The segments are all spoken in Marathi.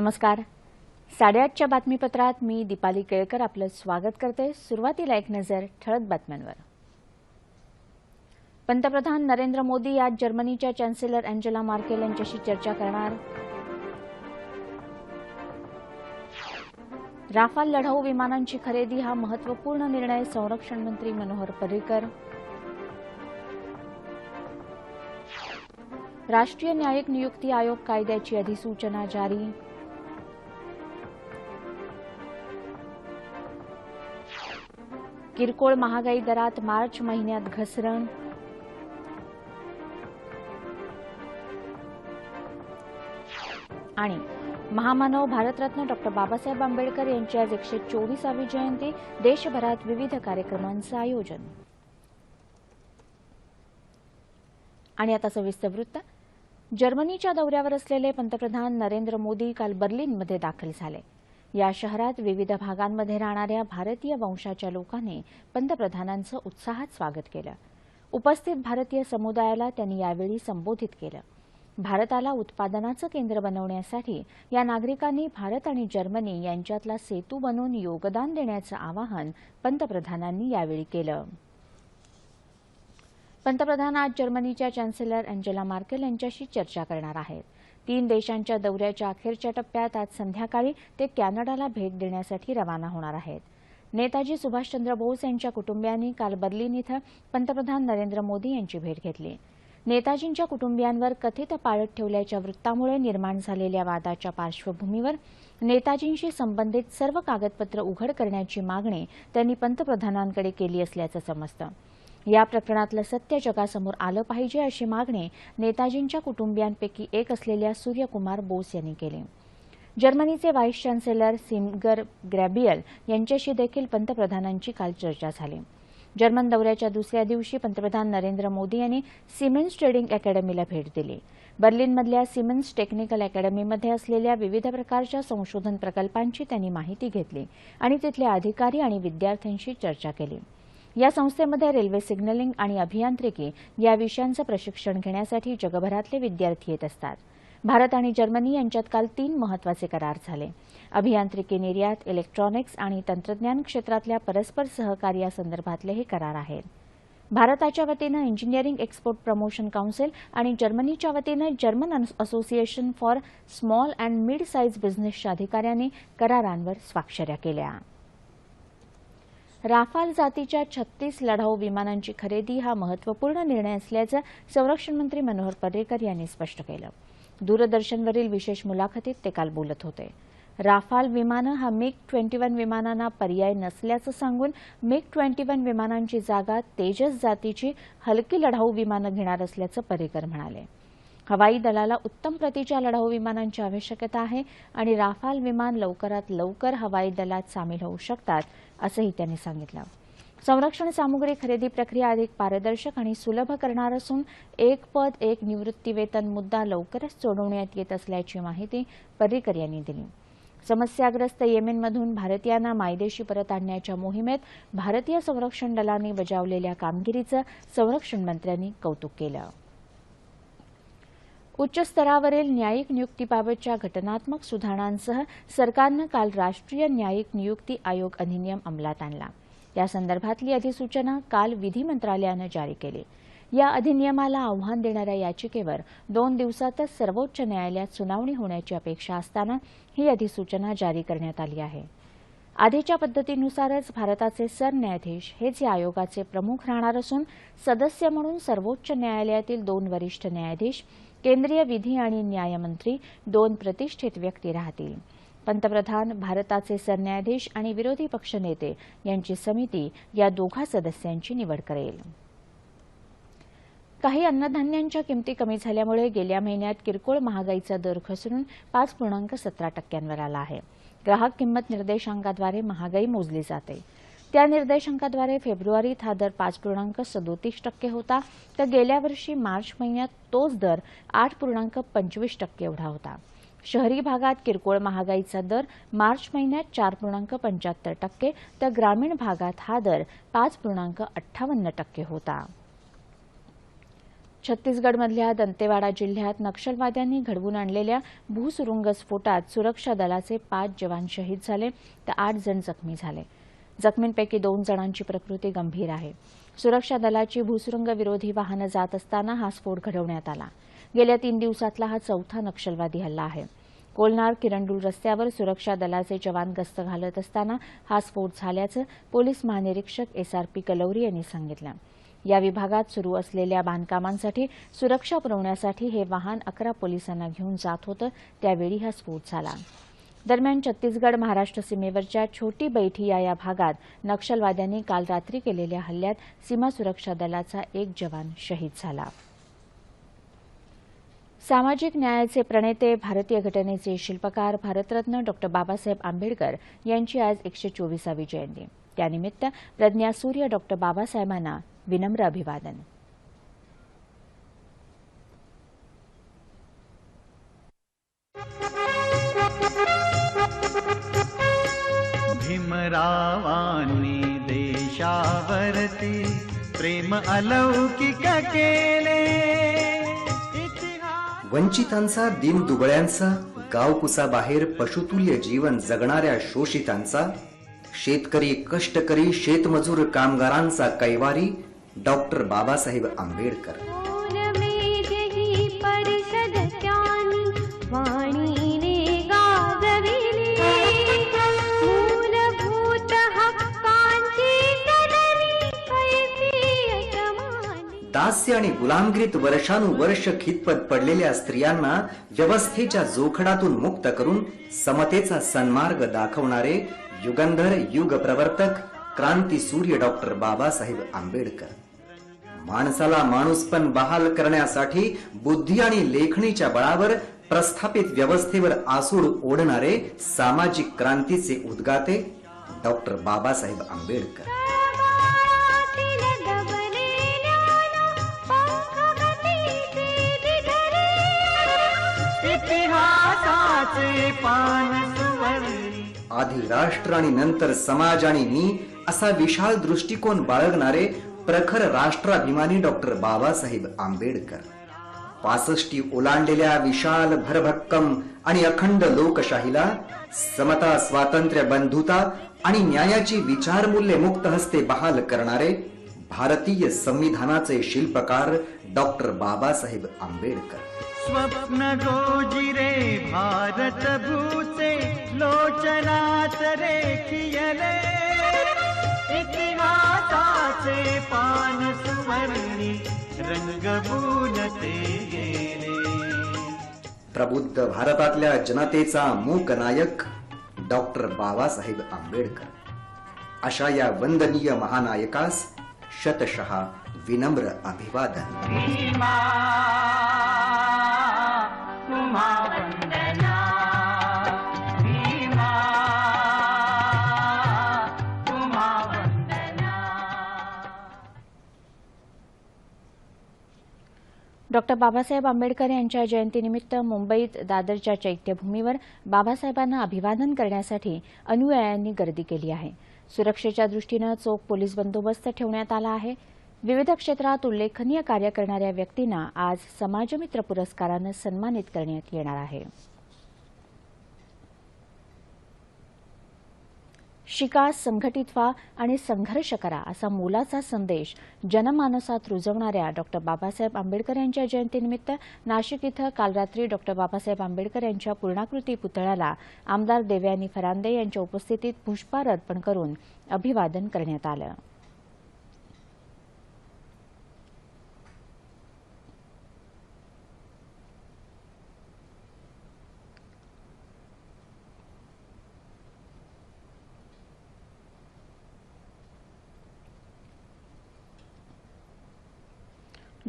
नमस्कार. साडेआठच्या बातमीपत्रात मी दीपाली केळकर आपलं स्वागत करते. सुरुवातीला एक नजर ठळक बातम्यांवर. पंतप्रधान नरेंद्र मोदी आज जर्मनीच्या चॅन्सेलर अँजेला मार्केल यांच्याशी चर्चा करणार. राफाल लढाऊ विमानांची खरेदी हा महत्त्वपूर्ण निर्णय संरक्षण मंत्री मनोहर पर्रिकर. राष्ट्रीय न्यायिक नियुक्ती आयोग कायद्याची अधिसूचना जारी. किरकोळ महागाई दरात मार्च महिन्यात घसरण. आणि महामानव भारतरत्न डॉक्टर बाबासाहेब आंबेडकर यांची आज एकशे चोवीसावी जयंती. देशभरात विविध कार्यक्रमांचं आयोजन. आणि आता सविस्तर वृत्त. जर्मनीच्या दौऱ्यावर असलेले पंतप्रधान नरेंद्र मोदी काल बर्लिनमध्ये दाखल झाले. या शहरात विविध भागांमध्ये राहणाऱ्या भारतीय वंशाच्या लोकांनी पंतप्रधानांचं उत्साहात स्वागत केलं. उपस्थित भारतीय समुदायाला त्यांनी यावेळी संबोधित केलं. भारताला उत्पादनाचं केंद्र बनवण्यासाठी या नागरिकांनी भारत आणि जर्मनी यांच्यातला सेतू बनून योगदान देण्याचं आवाहन पंतप्रधानांनी यावेळी केलं. पंतप्रधान आज जर्मनीच्या चॅन्सेलर अँजेला मार्केल यांच्याशी चर्चा करणार आहेत. तीन देशांच्या दौऱ्याच्या अखेरच्या टप्प्यात आज संध्याकाळी ते कॅनडाला भेट देण्यासाठी रवाना होणार आहेत. नेताजी सुभाषचंद्र बोस यांच्या कुटुंबियांनी काल बर्लिन इथं पंतप्रधान नरेंद्र मोदी यांची भेट घेतली. नेताजींच्या कुटुंबियांवर कथित पाळत ठेवल्याच्या वृत्तामुळे निर्माण झालेल्या वादाच्या पार्श्वभूमीवर नेताजींशी संबंधित सर्व कागदपत्र उघड करण्याची मागणी त्यांनी पंतप्रधानांकडे केली असल्याचं समजतं. या प्रकरणातलं सत्य जगासमोर आलं पाहिजे अशी मागणी नेताजींच्या कुटुंबियांपैकी एक असलेल्या सूर्यकुमार बोस यांनी केली. जर्मनीचे व्हाईस चान्सेलर सिमगर ग्रॅबियल यांच्याशी देखील पंतप्रधानांची काल चर्चा झाली. जर्मन दौऱ्याच्या दुसऱ्या दिवशी पंतप्रधान नरेंद्र मोदी यांनी सिमेन्स ट्रेडिंग अकॅडमीला भेट दिली. बर्लिनमधल्या सिमेन्स टेक्निकल अकॅडमीमध्ये असलेल्या विविध प्रकारच्या संशोधन प्रकल्पांची त्यांनी माहिती घेतली आणि तिथले अधिकारी आणि विद्यार्थ्यांशी चर्चा केली. या संस्थेमध्ये रेल्वे सिग्नलिंग आणि अभियांत्रिकी या विषयांचं प्रशिक्षण घेण्यासाठी जगभरातले विद्यार्थी येत असतात. भारत आणि जर्मनी यांच्यात काल तीन महत्त्वाचे करार झाले. अभियांत्रिकी निर्यात इलेक्ट्रॉनिक्स आणि तंत्रज्ञान क्षेत्रातल्या परस्पर सहकार्यासंदर्भातले हे करार आहेत. भारताच्या वतीनं इंजिनिअरिंग एक्सपोर्ट प्रमोशन काउन्सिल आणि जर्मनीच्या वतीनं German association for small and mid size बिझनेसच्या अधिकाऱ्यांनी करारांवर स्वाक्षऱ्या केल्या. राफाल जातीच्या छत्तीस लढाऊ विमानांची खरेदी हा महत्त्वपूर्ण निर्णय असल्याचं संरक्षण मंत्री मनोहर पर्रिकर यांनी स्पष्ट केलं. दूरदर्शनवरील विशेष मुलाखतीत ते काल बोलत होते. राफाल विमानं हा मिग ट्वेंटी वन विमानांना पर्याय नसल्याचं सांगून मिग ट्वेंटी वन विमानांची जागा तेजस जातीची हलकी लढाऊ विमानं घेणार असल्याचं पर्रिकर म्हणाले. हवाई दलाला उत्तम प्रतीच्या लढाऊ विमानांची आवश्यकता आहे आणि राफाल विमान लवकरात लवकर हवाई दलात सामील होऊ शकतात असंही त्यांनी सांगितलं. संरक्षण सामुग्री खरेदी प्रक्रिया अधिक पारदर्शक आणि सुलभ करणार असून एक पद एक निवृत्तीवेतन मुद्दा लवकरच सोडवण्यात येत असल्याची माहिती पर्रिकर यांनी दिली. समस्याग्रस्त येमेनमधून भारतीयांना मायदेशी परत आणण्याच्या मोहिमेत भारतीय संरक्षण दलांनी बजावलेल्या कामगिरीचं संरक्षण मंत्र्यांनी कौतुक केलं. उच्च स्तरावरील न्यायिक नियुक्तीबाबतच्या घटनात्मक सुधारणांसह सरकारनं काल राष्ट्रीय न्यायिक नियुक्ती आयोग अधिनियम अंमलात आणला. या संदर्भातली अधिसूचना काल विधी मंत्रालयानं जारी केली. या अधिनियमाला आव्हान देणाऱ्या याचिकेवर दोन दिवसातच सर्वोच्च न्यायालयात सुनावणी होण्याची अपेक्षा असताना ही अधिसूचना जारी करण्यात आली आहे. आधीच्या पद्धतीनुसारच भारताचे सरन्यायाधीश हेच या आयोगाचे प्रमुख राहणार असून सदस्य म्हणून सर्वोच्च न्यायालयातील दोन वरिष्ठ न्यायाधीश केंद्रीय विधी आणि न्यायमंत्री दोन प्रतिष्ठित व्यक्ती राहतील. पंतप्रधान भारताचे सरन्यायाधीश आणि विरोधी पक्षनेते यांची समिती या दोघा सदस्यांची निवड करेल. काही अन्नधान्यांच्या किमती कमी झाल्यामुळे गेल्या महिन्यात किरकोळ महागाईचा दर घसरून पाच पूर्णांक सतरा टक्क्यांवर आला आहे. ग्राहक किंमत निर्देशांकाद्वारे महागाई मोजली जाते. त्या निर्देशांकाद्वारे फेब्रुवारीत हा दर पाच पूर्णांक सदोतीस टक्के होता. तर गेल्या वर्षी मार्च महिन्यात तोच दर आठ पूर्णांक पंचवीस टक्के एवढा होता. शहरी भागात किरकोळ महागाईचा दर मार्च महिन्यात चार पूर्णांक पंच्याहत्तर टक्के तर ग्रामीण भागात हा दर पाच पूर्णांक अठ्ठावन्न टक्के होता. छत्तीसगडमधल्या दंतेवाडा जिल्ह्यात नक्षलवाद्यांनी घडवून आणलेल्या भूसुरुंग स्फोटात सुरक्षा दलाचे पाच जवान शहीद झाले तर आठ जण जखमी झाले. जखमींपैकी दोन जणांची प्रकृती गंभीर आहे. सुरक्षा दलाची भूसुरुंग विरोधी वाहनं जात असताना हा स्फोट घडवण्यात आला. गेल्या तीन दिवसातला हा चौथा नक्षलवादी हल्ला आहे. कोलनार किरंडूल रस्त्यावर सुरक्षा दलाचे जवान गस्त घालत असताना हा स्फोट झाल्याचं पोलीस महानिरीक्षक एस आर पी कलौरी यांनी सांगितलं. या विभागात सुरू असलेल्या बांधकामांसाठी सुरक्षा पुरवण्यासाठी हे वाहन अकरा पोलिसांना घेऊन जात होतं. त्यावेळी हा स्फोट झाला. दरम्यान छत्तीसगड महाराष्ट्र सीमेवरच्या छोटी बैठिया या भागात नक्षलवाद्यांनी काल रात्री केलेल्या हल्ल्यात सीमा सुरक्षा दलाचा एक जवान शहीद झाला. सामाजिक न्यायाचे प्रणेते भारतीय घटनेचे शिल्पकार भारतरत्न डॉ. बाबासाहेब आंबेडकर यांची आज एकशे चोवीसावी जयंती. त्यानिमित्त प्रज्ञा सूर्य डॉ. बाबासाहेबांना विनम्र अभिवादन. देशावरती प्रेम अलौकिक केले. वंचितांचा दिन दुबळ्यांचा गावकुसाबाहेर पशुतुल्य जीवन जगणाऱ्या शोषितांचा शेतकरी कष्टकरी शेतमजूर कामगारांचा कैवारी डॉक्टर बाबासाहेब आंबेडकर. दास्य आणि गुलामगिरीत वर्षानुवर्ष खितपत पडलेल्या स्त्रियांना व्यवस्थेच्या जोखडातून मुक्त करून समतेचा सन्मार्ग दाखवणारे युगंधर युग प्रवर्तक क्रांती सूर्य डॉक्टर बाबासाहेब आंबेडकर. माणसाला माणूस पण बहाल करण्यासाठी बुद्धी आणि लेखणीच्या बळावर प्रस्थापित व्यवस्थेवर आसूड ओढणारे सामाजिक क्रांतीचे उद्गाते डॉक्टर बाबासाहेब आंबेडकर. आधी राष्ट्र आणि नंतर समाज आणि मी असा विशाल दृष्टिकोन बाळगणारे प्रखर राष्ट्राभिमानी डॉक्टर बाबासाहेब आंबेडकर. पासष्टी ओलांडलेल्या विशाल भरभक्कम आणि अखंड लोकशाहीला समता स्वातंत्र्य बंधुता आणि न्यायाची विचारमूल्य मुक्त हस्ते बहाल करणारे भारतीय संविधानाचे शिल्पकार डॉक्टर बाबासाहेब आंबेडकर. स्वप्न गोजिरे भारत भूचे लोचनात रेखियले इतिहासाचे पान सुवर्णी रंगवून ते गेले. प्रबुद्ध भारतातल्या जनतेचा मूक नायक डॉक्टर बाबासाहेब आंबेडकर. अशा या वंदनीय महानायकास शतशः विनम्र अभिवादन. भीमा वंदना भीमा। तुम्हा वंदना डॉक्टर बाबासाहेब आंबेडकर यांच्या जयंतीनिमित्त मुंबईत दादरच्या चैत्यभूमीवर बाबासाहेबांना अभिवादन करण्यासाठी अनुयायांनी गर्दी केली आहे. सुरक्षेच्या दृष्टीनं चोख पोलीस बंदोबस्त ठेवण्यात आला आहे. विविध क्षेत्रात उल्लेखनीय कार्य करणाऱ्या व्यक्तींना आज समाजमित्र पुरस्कारानं सन्मानित करण्यात येणार आहे. शिका संघटित व्हा आणि संघर्ष करा असा मोलाचा संदेश जनमानसात रुजवणाऱ्या डॉक्टर बाबासाहेब आंबेडकर यांच्या जयंतीनिमित्त नाशिक इथं काल रात्री डॉक्टर बाबासाहेब आंबेडकर यांच्या पूर्णाकृती पुतळ्याला आमदार देवयानी फरांदे यांच्या उपस्थितीत पुष्पहार अर्पण करून अभिवादन करण्यात आलं.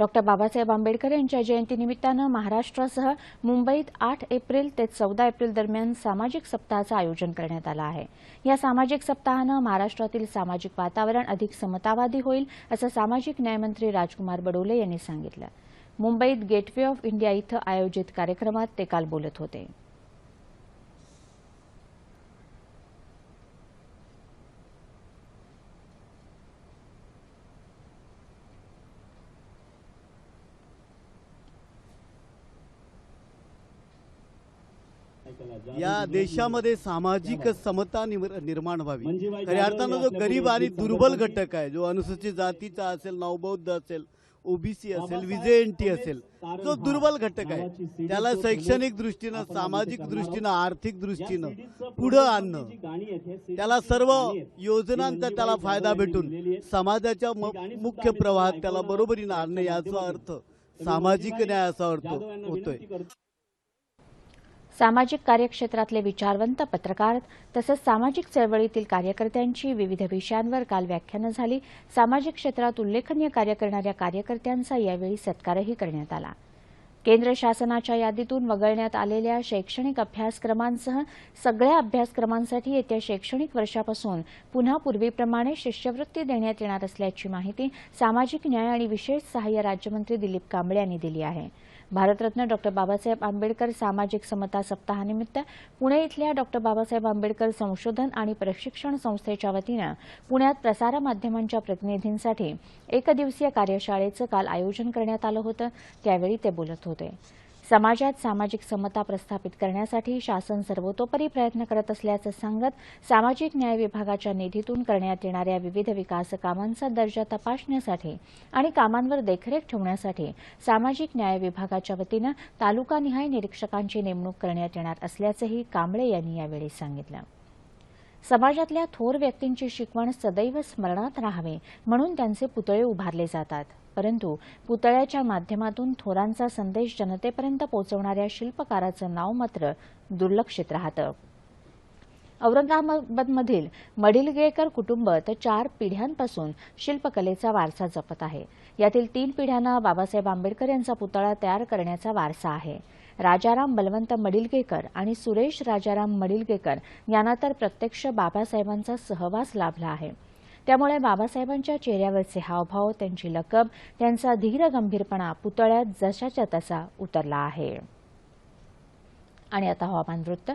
डॉक्टर बाबासाहेब आंबेडकर यांच्या जयंतीनिमित्तानं महाराष्ट्रासह मुंबईत आठ एप्रिल ते चौदा एप्रिल दरम्यान सामाजिक सप्ताहाचं आयोजन करण्यात आलं आहे. या सामाजिक सप्ताहानं महाराष्ट्रातील सामाजिक वातावरण अधिक समतावादी होईल असं सामाजिक न्यायमंत्री राजकुमार बडोले यांनी सांगितलं. मुंबईत गेटवे ऑफ इंडिया इथं आयोजित कार्यक्रमात ते काल बोलत होते. या देशामध्ये सामाजिक समता निर्माण व्हावी. खऱ्या अर्थानं जो गरीब आणि दुर्बल घटक आहे जो अनुसूचित जातीचा असेल नवबौद्ध असेल ओबीसी असेल विजेएनटी असेल जो दुर्बल घटक आहे त्याला शैक्षणिक दृष्टीनं सामाजिक दृष्टीनं आर्थिक दृष्टीनं पुढं आणणं. त्याला सर्व योजनांचा त्याला फायदा भेटून समाजाच्या मुख्य प्रवाहात त्याला बरोबरीनं आणणं याचा अर्थ सामाजिक न्याय असा अर्थ होतोय. सामाजिक कार्यक्षेत्रातले विचारवंत पत्रकार तसंच सामाजिक चळवळीतील कार्यकर्त्यांची विविध विषयांवर काल व्याख्यानं झाली. सामाजिक क्षेत्रात उल्लेखनीय कार्य करणाऱ्या कार्यकर्त्यांचा यावेळी सत्कारही करण्यात आला. केंद्र शासनाच्या यादीतून वगळण्यात आलेल्या शैक्षणिक अभ्यासक्रमांसह सगळ्या अभ्यासक्रमांसाठी येत्या शैक्षणिक वर्षापासून पुन्हा पूर्वीप्रमाणे शिष्यवृत्ती देण्यात येणार असल्याची माहिती सामाजिक न्याय आणि विशेष सहाय्य राज्यमंत्री दिलीप कांबळे यांनी दिली आहे. भारतरत्न डॉ. बाबासाहेब आंबेडकर सामाजिक समता सप्ताहानिमित्त पुणे इथल्या डॉ. बाबासाहेब आंबेडकर संशोधन आणि प्रशिक्षण संस्थेच्या वतीनं पुण्यात प्रसारमाध्यमांच्या प्रतिनिधींसाठी एकदिवसीय कार्यशाळेचं काल आयोजन करण्यात आलं होतं. त्यावेळी ते बोलत होते. समाजात सामाजिक समता प्रस्थापित करण्यासाठी शासन सर्वतोपरी प्रयत्न करत असल्याचं सांगत सामाजिक न्याय विभागाच्या निधीतून करण्यात येणाऱ्या विविध विकास कामांचा दर्जा तपासण्यासाठी आणि कामांवर देखरेख ठेवण्यासाठी सामाजिक न्याय विभागाच्या वतीनं तालुकानिहाय निरीक्षकांची नेमणूक करण्यात येणार असल्याचंही कांबळे यांनी यावेळी सांगितलं. समाजातल्या थोर व्यक्तींची शिकवण सदैव स्मरणात राहावी म्हणून त्यांचे पुतळे उभारले जातात. परंतु पुतळ्याच्या माध्यमातून थोरांचा संदेश जनतेपर्यंत पोहोचवणाऱ्या शिल्पकाराचं नाव मात्र दुर्लक्षित राहतं. औरंगाबादमधील मडिलगेकर कुटुंब तर चार पिढ्यांपासून शिल्पकलेचा वारसा जपत आहे. यातील तीन पिढ्यांना बाबासाहेब आंबेडकर यांचा पुतळा तयार करण्याचा वारसा आहे. राजाराम बलवंत मडिलगेकर आणि सुरेश राजाराम मडिलगेकर यांना तर प्रत्यक्ष बाबासाहेबांचा सहवास लाभला आहे. त्यामुळे बाबासाहेबांच्या चेहऱ्यावरचे हावभाव त्यांची लकब त्यांचा धीर गंभीरपणा पुतळ्यात जशाच्या तसा उतरला आहे. आणि आता हवामान वृत्त.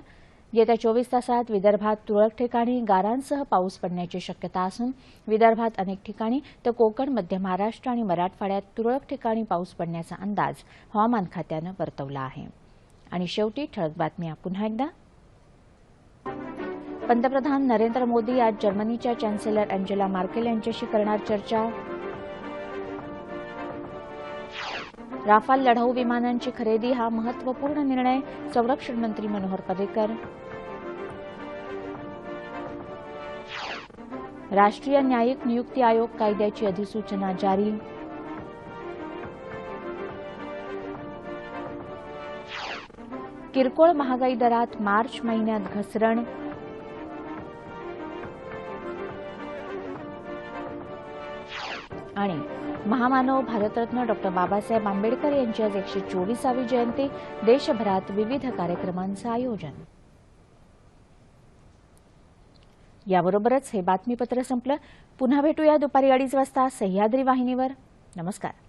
येत्या चोवीस तासात विदर्भात तुरळक ठिकाणी गारांसह पाऊस पडण्याची शक्यता असून विदर्भात अनेक ठिकाणी तर कोकण मध्य महाराष्ट्र आणि मराठवाड्यात तुरळक ठिकाणी पाऊस पडण्याचा अंदाज हवामान खात्यानं वर्तवला आहे. आणि शेवटी ठळक बातम्या पुन्हा एकदा. पंतप्रधान नरेंद्र मोदी आज जर्मनीच्या चॅन्सेलर अँजेला मार्केल यांच्याशी करणार चर्चा. राफाल लढाऊ विमानांची खरेदी हा महत्त्वपूर्ण निर्णय संरक्षण मंत्री मनोहर पर्रिकर. राष्ट्रीय न्यायिक नियुक्ती आयोग कायद्याची अधिसूचना जारी. किरकोळ महागाई दरात मार्च महिन्यात घसरण. आणि महामानव भारतरत्न डॉक्टर बाबासाहेब आंबेडकर यांची आज एकशे चोवीसावी जयंती. देशभरात विविध कार्यक्रमांचं आयोजन. याबरोबरच हे बातमीपत्र संपलं. पुन्हा भेटूया दुपारी अडीच वाजता सह्याद्री वाहिनीवर. नमस्कार.